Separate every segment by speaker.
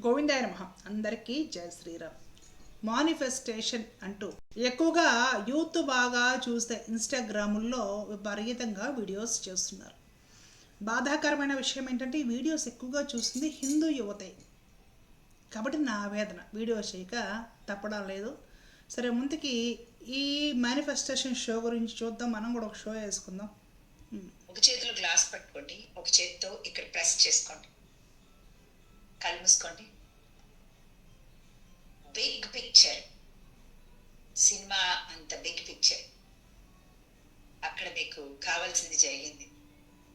Speaker 1: గోవిందాయ నమ. అందరికీ జయ శ్రీరామ్. మానిఫెస్టేషన్ అంటూ ఎక్కువగా యూత్ బాగా చూస్తే ఇన్స్టాగ్రాముల్లో విపరీతంగా వీడియోస్ చేస్తున్నారు. బాధాకరమైన విషయం ఏంటంటే ఈ వీడియోస్ ఎక్కువగా చూస్తుంది హిందూ యువతే. కాబట్టి నా ఆవేదన వీడియో చేయక తప్పడం లేదు. సరే ముందుకి ఈ మేనిఫెస్టేషన్ షో గురించి చూద్దాం. మనం కూడా ఒక షో వేసుకుందాం.
Speaker 2: ఒక చేతిలో గ్లాస్ పట్టుకోండి. ఒక చేతితో ఇక్కడ ప్రెస్ చేసుకోండి. కళ్ళు మూసుకోండి బిగ్ పిక్చర్ సినిమా అంత బిగ్ పిక్చర్ అక్కడ మీకు కావాల్సింది జరిగింది.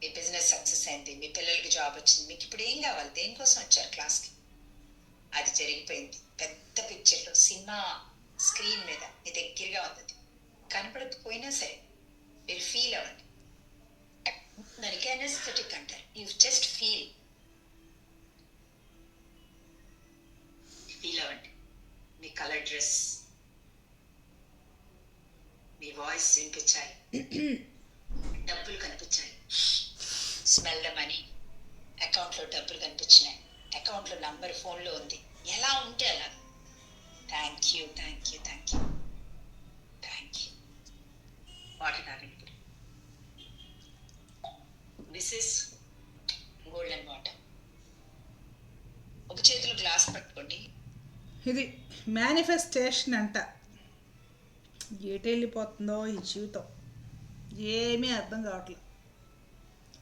Speaker 2: మీ బిజినెస్ సక్సెస్ అయింది మీ పిల్లలకి జాబ్ వచ్చింది. మీకు ఇప్పుడు ఏం కావాలి? దేనికోసం వచ్చారు క్లాస్కి అది జరిగిపోయింది. పెద్ద పిక్చర్లో సినిమా స్క్రీన్ మీద మీ దగ్గరగా ఉంది కనపడకపోయినా సరే మీరు ఫీల్ అవ్వండి. దానికి అనెస్థెటిక్ అంటారు. యూ జస్ట్ ఫీల్ ఫీల్ అవ్వండి మీ కలర్ డ్రెస్ మీ వాయిస్ వినిపించాలి డబ్బులు కనిపించాలి స్మెల్ ద మనీ. అకౌంట్లో డబ్బులు కనిపించినాయి. అకౌంట్లో నంబర్ ఫోన్లో ఉంది. ఎలా ఉంటే అలా. Thank you thank you thank you. Thank you. Water తాగండి ఇప్పుడు? దిస్ ఇస్ గోల్డెన్ వాటర్ ఒక చేతిలో గ్లాస్ పట్టుకోండి.
Speaker 1: ఇది మేనిఫెస్టేషన్ అంట. ఎటు వెళ్ళిపోతుందో ఈ జీవితం. ఏమీ అర్థం కావట్లేదు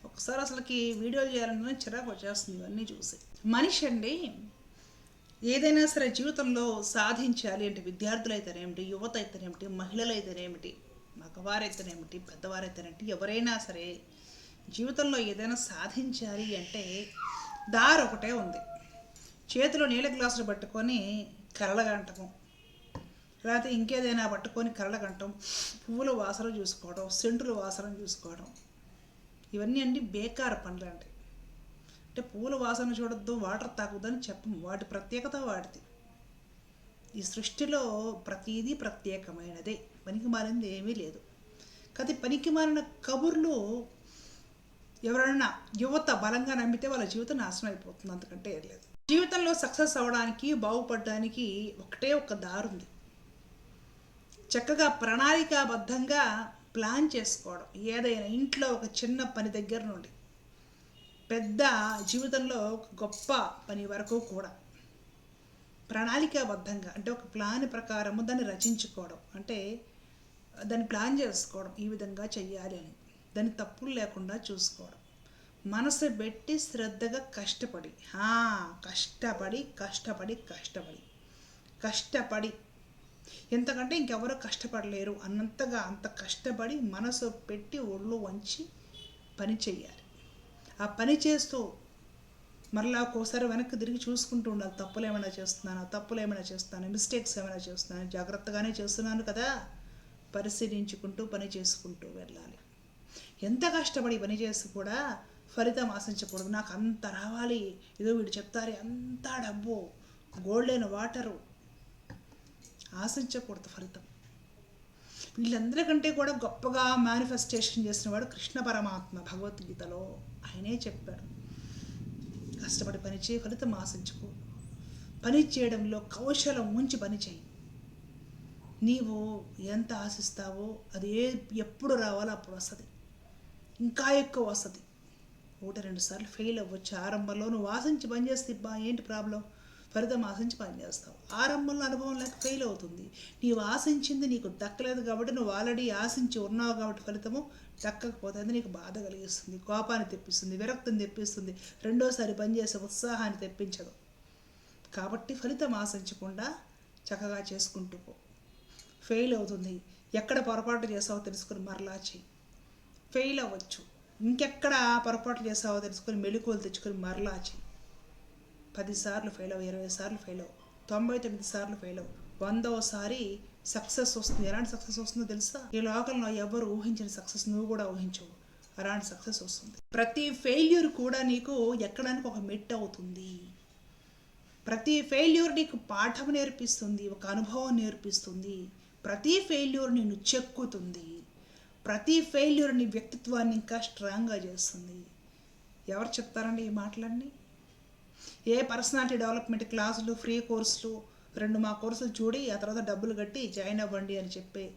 Speaker 1: ఒకసారి అసలుకి వీడియోలు చేయాలని చిరాకు వచ్చేస్తుంది ఇవన్నీ చూసి. మనిషి అండి ఏదైనా సరే జీవితంలో సాధించాలి అంటే విద్యార్థులు అయితేనేమిటి యువత అయితేనేమిటి మహిళలు అయితేనేమిటి మగవారైతేనేమిటి పెద్దవారైతేనేమిటి ఎవరైనా సరే జీవితంలో ఏదైనా సాధించాలి అంటే దారి ఒకటే ఉంది. చేతిలో నీళ్ళ గ్లాసులు పట్టుకొని కరళగంటం లేకపోతే ఇంకేదైనా పట్టుకొని కరళగంటం పువ్వుల వాసన చూసుకోవడం సెంటుల వాసన చూసుకోవడం. ఇవన్నీ అండి బేకార పనులు అండి. అంటే పూల వాసన చూడొద్దు వాటర్ తాగొద్దని చెప్పము వాటి ప్రత్యేకత వాటిది ఈ సృష్టిలో ప్రతిదీ ప్రత్యేకమైనదే. పనికి మారింది ఏమీ లేదు. కానీ పనికి మారిన కబుర్లు ఎవరైనా యువత బలంగా నమ్మితే వాళ్ళ జీవితం నాశనం అయిపోతుంది. అంతకంటే ఏం లేదు. జీవితంలో సక్సెస్ అవ్వడానికి బాగుపడడానికి ఒకటే ఒక దారి ఉంది చక్కగా ప్రణాళికాబద్ధంగా ప్లాన్ చేసుకోవడం. ఏదైనా ఇంట్లో ఒక చిన్న పని దగ్గర నుండి పెద్ద జీవితంలో ఒక గొప్ప పని వరకు కూడా ప్రణాళికాబద్ధంగా అంటే ఒక ప్లాన్ ప్రకారము దాన్ని రచించుకోవడం. అంటే దాన్ని ప్లాన్ చేసుకోవడం ఈ విధంగా చెయ్యాలి అని. దాన్ని తప్పులు లేకుండా చూసుకోవడం. మనసు పెట్టి శ్రద్ధగా కష్టపడి. కష్టపడి కష్టపడి కష్టపడి. కష్టపడి. ఎంతకంటే ఇంకెవరూ కష్టపడలేరు. అన్నంతగా అంత కష్టపడి మనసు పెట్టి ఒళ్ళు వంచి పని చేయాలి ఆ పని చేస్తూ మరలా ఒక్కోసారి వెనక్కి తిరిగి చూసుకుంటూ ఉండాలి. తప్పులు ఏమైనా చేస్తున్నాను? తప్పులు ఏమైనా చేస్తున్నాను? మిస్టేక్స్ ఏమైనా చేస్తున్నాను? జాగ్రత్తగానే చేస్తున్నాను కదా. పరిశీలించుకుంటూ పని చేసుకుంటూ వెళ్ళాలి. ఎంత కష్టపడి పని చేసి కూడా ఫలితం ఆశించకూడదు. నాకు అంత రావాలి. ఏదో వీడు చెప్తారు అంత డబ్బు. గోల్డెన్ వాటరు ఆశించకూడదు ఫలితం. వీళ్ళందరికంటే కూడా గొప్పగా మేనిఫెస్టేషన్ చేసిన వాడు కృష్ణ పరమాత్మ భగవద్గీతలో ఆయనే చెప్పాడు. కష్టపడి పని చేయి ఫలితం ఆశించుకో. పని చేయడంలో కౌశలం ఉంచి పని చేయి. నీవు ఎంత ఆశిస్తావో అది ఏ ఎప్పుడు రావాలో అప్పుడు వస్తుంది. ఇంకా ఎక్కువ వస్తుంది. ఒకటి రెండు సార్లు ఫెయిల్ అవ్వచ్చు. ఆరంభంలో నువ్వు ఆశించి పని చేస్తే బా ఏంటి ప్రాబ్లం ఫలితం ఆశించి పని చేస్తావు ఆరంభంలో అనుభవం లేక ఫెయిల్ అవుతుంది. నీవు ఆశించింది నీకు దక్కలేదు కాబట్టి నువ్వు ఆల్రెడీ ఆశించి ఉన్నావు కాబట్టి ఫలితము దక్కకపోతే అది నీకు బాధ కలిగిస్తుంది. కోపాన్ని తెప్పిస్తుంది విరక్తిని తెప్పిస్తుంది. రెండోసారి పనిచేసే ఉత్సాహాన్ని తెప్పించదు. కాబట్టి ఫలితం ఆశించకుండా చక్కగా చేసుకుంటూ పో. ఫెయిల్ అవుతుంది. ఎక్కడ పొరపాటు చేసావో తెలుసుకుని మరలా చెయ్యి. ఫెయిల్ అవ్వచ్చు. ఇంకెక్కడ పొరపాటు చేసావో తెలుసుకొని మెలకువలు తెచ్చుకొని మరలా చెయ్యి. పదిసార్లు ఫెయిల్ అవ్వు ఇరవై సార్లు ఫెయిల్ అవ్వు తొంభై తొమ్మిది సార్లు ఫెయిల్ అవ్వు వందవసారి సక్సెస్ వస్తుంది. ఎలాంటి సక్సెస్ వస్తుందో తెలుసా? ఈ లోకంలో ఎవరు ఊహించిన సక్సెస్ నువ్వు కూడా ఊహించవు. అలాంటి సక్సెస్ వస్తుంది. ప్రతి ఫెయిల్యూర్ కూడా నీకు ఎక్కడానికి ఒక మెట్ అవుతుంది. ప్రతి ఫెయిల్యూర్ నీకు పాఠం నేర్పిస్తుంది ఒక అనుభవం నేర్పిస్తుంది. ప్రతి ఫెయిల్యూర్ నిన్ను చెక్కుతుంది. ప్రతి ఫెయిల్యూర్ నీ వ్యక్తిత్వాన్ని ఇంకా స్ట్రాంగ్గా చేస్తుంది. ఎవరు చెప్తారండి ఈ మాటలన్నీ? ఏ పర్సనాలిటీ డెవలప్మెంట్ క్లాసులు ఫ్రీ కోర్సులు రెండు మా కోర్సులు చూడి ఆ తర్వాత డబ్బులు కట్టి జాయిన్ అవ్వండి అని చెప్పి.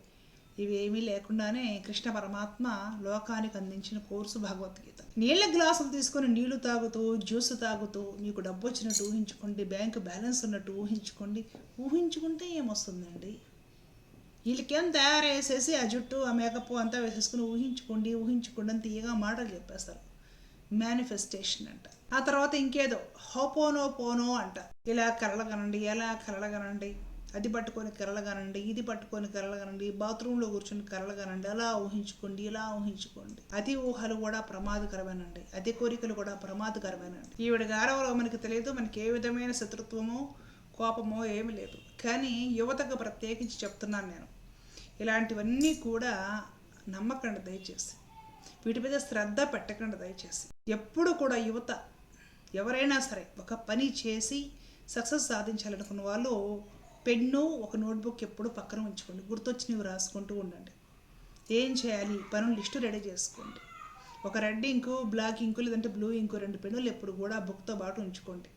Speaker 1: ఇవి ఏమీ లేకుండానే కృష్ణ పరమాత్మ లోకానికి అందించిన కోర్సు భగవద్గీత. నీళ్ళ గ్లాసులు తీసుకొని నీళ్ళు తాగుతూ జ్యూస్ తాగుతూ మీకు డబ్బు వచ్చినట్టు ఊహించుకోండి బ్యాంకు బ్యాలెన్స్ ఉన్నట్టు ఊహించుకోండి. ఊహించుకుంటే ఏమొస్తుందండి? వీళ్ళకేం తయారేసేసి ఆ జుట్టు ఆ మేకప్ అంతా వేసేసుకుని ఊహించుకోండి ఊహించుకోండి అని తీయగా మాటలు చెప్పేస్తారు. మేనిఫెస్టేషన్ అంట. ఆ తర్వాత ఇంకేదో హోపోనో పోనో అంట. ఇలా కరలగనండి ఎలా కరలగనండి అది పట్టుకొని కరలగనండి ఇది పట్టుకొని కరలగనండి బాత్రూంలో కూర్చొని కరలగనండి అలా ఊహించుకోండి ఇలా ఊహించుకోండి. అతి ఊహలు కూడా ప్రమాదకరమేనండి. అతి కోరికలు కూడా ప్రమాదకరమేనండి. ఈవిడ గారవలో మనకి తెలియదు మనకి ఏ విధమైన శత్రుత్వమో కోపమో ఏమి లేదు. కానీ యువతకు ప్రత్యేకించి చెప్తున్నాను నేను. ఇలాంటివన్నీ కూడా నమ్మకండి దయచేసి. వీటి మీద శ్రద్ధ పెట్టకండి దయచేసి ఎప్పుడు కూడా యువత ఎవరైనా సరే ఒక పని చేసి సక్సెస్ సాధించాలనుకున్న వాళ్ళు పెన్ను ఒక నోట్బుక్ ఎప్పుడు పక్కన ఉంచుకోండి. గుర్తొచ్చినవి రాసుకుంటూ ఉండండి. ఏం చేయాలి? పనులు లిస్టు రెడీ చేసుకోండి. ఒక రెడ్ ఇంకు బ్లాక్ ఇంకు లేదంటే బ్లూ ఇంకు రెండు పెన్నులు ఎప్పుడు కూడా బుక్తో పాటు ఉంచుకోండి.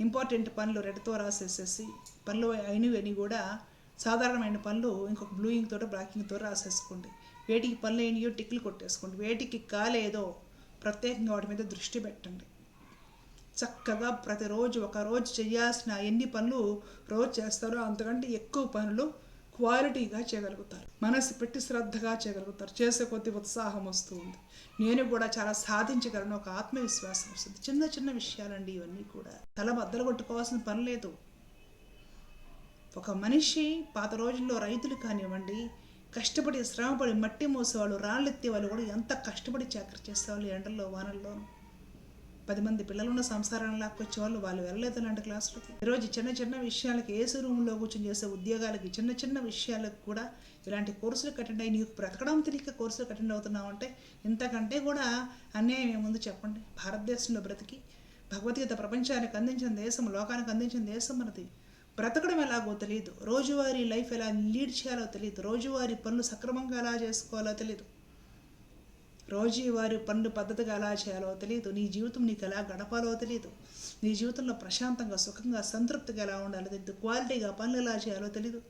Speaker 1: ఇంపార్టెంట్ పనులు రెడ్తో రాసేసేసి పనులు అయినవి అని కూడా సాధారణమైన పనులు ఇంకొక బ్లూ ఇంక్ తోటో బ్లాక్ ఇంక్ రాసేసుకోండి. వేటికి పనులు అయినాయో టిక్లు కొట్టేసుకోండి. వేటికి కాలేదో ప్రత్యేకంగా వాటి మీద దృష్టి పెట్టండి. చక్కగా ప్రతిరోజు ఒక రోజు చేయాల్సిన ఎన్ని పనులు రోజు చేస్తారో అంతకంటే ఎక్కువ పనులు క్వాలిటీగా చేయగలుగుతారు. మనసు పెట్టి శ్రద్ధగా చేయగలుగుతారు. చేసే కొద్ది ఉత్సాహం వస్తుంది నేను కూడా చాలా సాధించగలను ఒక ఆత్మవిశ్వాసం వస్తుంది. చిన్న చిన్న విషయాలండి ఇవన్నీ కూడా. తల బద్దలు కొట్టుకోవాల్సిన పని లేదు. ఒక మనిషి పాత రోజుల్లో రైతులు కానివ్వండి కష్టపడి శ్రమపడి మట్టి మోసేవాళ్ళు రాళ్ళెత్తే వాళ్ళు కూడా ఎంత కష్టపడి చాకరి చేసేవాళ్ళు ఎండల్లో వానల్లోనూ పది మంది పిల్లలున్న సంసారాన్ని లాక్కొచ్చే వాళ్ళు వాళ్ళు వెళ్ళలేదు అలాంటి క్లాసులకి. ఈరోజు చిన్న చిన్న విషయాలకి ఏసీ రూమ్లో కూర్చొని చేసే ఉద్యోగాలకి చిన్న చిన్న విషయాలకు కూడా ఇలాంటి కోర్సులు అటెండ్ అయ్యి నీకు బ్రతకడం తెలియక కోర్సులు అటెండ్ అవుతున్నావంటే ఇంతకంటే కూడా అన్యాయం ఏముంది చెప్పండి. భారతదేశంలో బ్రతికి భగవద్గీత ప్రపంచానికి అందించిన దేశం లోకానికి అందించిన దేశం మనది. బ్రతకడం ఎలాగో తెలియదు రోజువారీ లైఫ్ ఎలా లీడ్ చేయాలో తెలియదు రోజువారీ పనులు సక్రమంగా ఎలా చేసుకోవాలో తెలియదు రోజువారి పనులు పద్ధతిగా ఎలా చేయాలో తెలియదు నీ జీవితం నీకు ఎలా గడపాలో తెలియదు నీ జీవితంలో ప్రశాంతంగా సుఖంగా సంతృప్తిగా ఎలా ఉండాలో తెలియదు క్వాలిటీగా పనులు ఎలా చేయాలో తెలియదు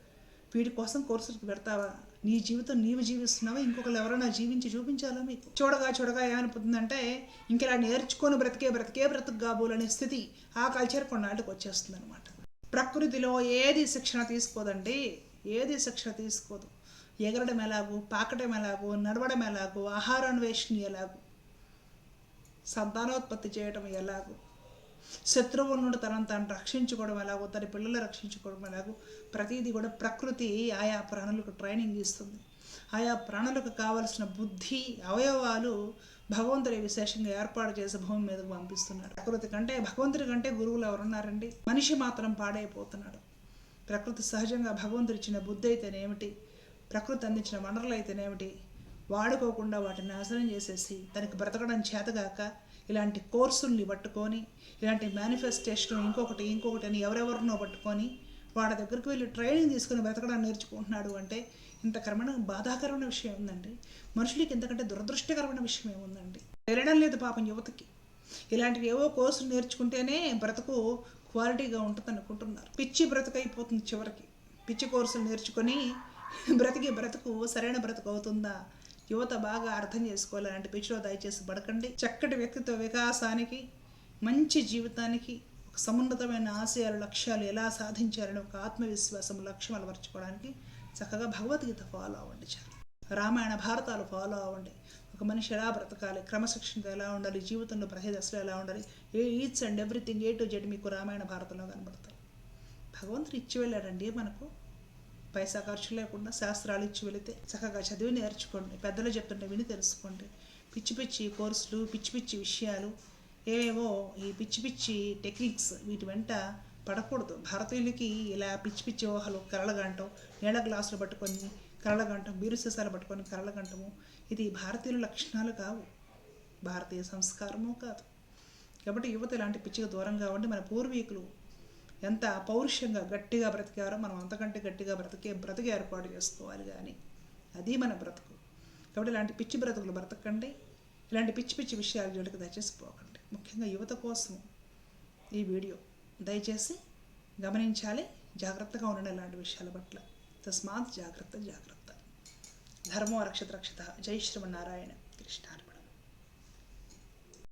Speaker 1: వీటి కోసం కోర్సులకు పెడతావా? నీ జీవితం నీవు జీవిస్తున్నావా? ఇంకొకరు ఎవరైనా జీవించి చూపించాలా మీకు? చూడగా చూడగా ఏమనిపోతుందంటే ఇంకెలా నేర్చుకొని బ్రతికే బ్రతికే బ్రతుకు కాబోలనే స్థితి ఆ కల్చర్ కొన్నాళ్ళకి వచ్చేస్తుంది అనమాట ప్రకృతిలో ఏది శిక్షణ తీసుకోదండి ఏది శిక్షణ తీసుకోదు. ఎగరడం ఎలాగో పాకటం ఎలాగో నడవడం ఎలాగో ఆహారాన్వేషణ ఎలాగో సంతానోత్పత్తి చేయడం ఎలాగో శత్రువు నుండి తనను తాను రక్షించుకోవడం ఎలాగో తన పిల్లలు రక్షించుకోవడం ఎలాగో ప్రతిదీ కూడా ప్రకృతి ఆయా ప్రాణులకు ట్రైనింగ్ ఇస్తుంది. ఆయా ప్రాణులకు కావలసిన బుద్ధి అవయవాలు భగవంతుడి విశేషంగా ఏర్పాటు చేసి భూమి మీదకు పంపిస్తున్నాడు ప్రకృతి కంటే భగవంతుడి కంటే గురువులు ఎవరున్నారండి? మనిషి మాత్రం పాడైపోతున్నాడు. ప్రకృతి సహజంగా భగవంతుడు ఇచ్చిన బుద్ధి అయితేనేమిటి? ప్రకృతి అందించిన వనరులు అయితేనేమిటి? వాడుకోకుండా వాటిని నాశనం చేసేసి తనకి బ్రతకడం చేతగాక ఇలాంటి కోర్సుల్ని పట్టుకొని ఇలాంటి మేనిఫెస్టేషన్ ఇంకొకటి ఇంకొకటి అని ఎవరెవరినో పట్టుకొని వాళ్ళ దగ్గరికి వెళ్ళి ట్రైనింగ్ తీసుకుని బ్రతకడం నేర్చుకుంటున్నాడు అంటే ఇంత కరమైన బాధాకరమైన విషయం ఉందండి మనుషులకి ఎంతకంటే దురదృష్టకరమైన విషయం ఏముందండి? తెలియడం లేదు పాపం యువతకి. ఇలాంటివి ఏవో కోర్సులు నేర్చుకుంటేనే బ్రతుకు క్వాలిటీగా ఉంటుంది అనుకుంటున్నారు పిచ్చి బ్రతుకు అయిపోతుంది చివరికి. పిచ్చి కోర్సులు నేర్చుకొని బ్రతికి బ్రతుకు సరైన బ్రతుకు అవుతుందా? యువత బాగా అర్థం చేసుకోవాలి. అలాంటి పిచ్చిలో దయచేసి పడకండి చక్కటి వ్యక్తిత్వ వికాసానికి మంచి జీవితానికి ఒక సమున్నతమైన ఆశయాలు లక్ష్యాలు ఎలా సాధించాలని ఒక ఆత్మవిశ్వాసం లక్ష్యం అలవర్చుకోవడానికి చక్కగా భగవద్గీత ఫాలో అవ్వండి చాలు రామాయణ భారతాలు ఫాలో అవ్వండి. ఒక మనిషి ఎలా బ్రతకాలి క్రమశిక్షణతో ఎలా ఉండాలి జీవితంలో ప్రతి ఎలా ఉండాలి ఏ each and everything A to Z మీకు రామాయణ భారతంలో కనబడతాయి. భగవంతుడు ఇచ్చి వెళ్ళాడండి మనకు. పైసా ఖర్చు లేకుండా శాస్త్రాలు ఇచ్చి వెళితే చక్కగా చదివి నేర్చుకోండి. పెద్దలు చెప్తుంటే విని తెలుసుకోండి. పిచ్చి పిచ్చి కోర్సులు పిచ్చి పిచ్చి విషయాలు ఏవేవో ఈ పిచ్చి పిచ్చి టెక్నిక్స్ వీటి వెంట పడకూడదు. భారతీయులకి ఇలా పిచ్చి పిచ్చి ఊహలు కరళగంటం నీళ్ళ గ్లాసులు పట్టుకొని కరళగంటం బీరు సీసాలు పట్టుకొని కరళగంటము ఇది భారతీయుల లక్షణాలు కావు. భారతీయ సంస్కారము కాదు. కాబట్టి యువత ఇలాంటి పిచ్చికి దూరంగా ఉండి మన పూర్వీకులు ఎంత పౌరుషంగా గట్టిగా బ్రతికారో మనం అంతకంటే గట్టిగా బ్రతికే బ్రతికి ఏర్పాటు చేసుకోవాలి కానీ అది మన బ్రతుకు. కాబట్టి ఇలాంటి పిచ్చి బ్రతుకులు బ్రతకండి. ఇలాంటి పిచ్చి పిచ్చి విషయాలు జోలికి దయచేసి పోకండి. ముఖ్యంగా యువత కోసం ఈ వీడియో దయచేసి గమనించాలి. జాగ్రత్తగా ఉండండి ఇలాంటి విషయాల పట్ల. తస్మాత్ జాగ్రత్త జాగ్రత్త. ధర్మో రక్షత రక్షత. జై శ్రీమన్నారాయణ. కృష్ణ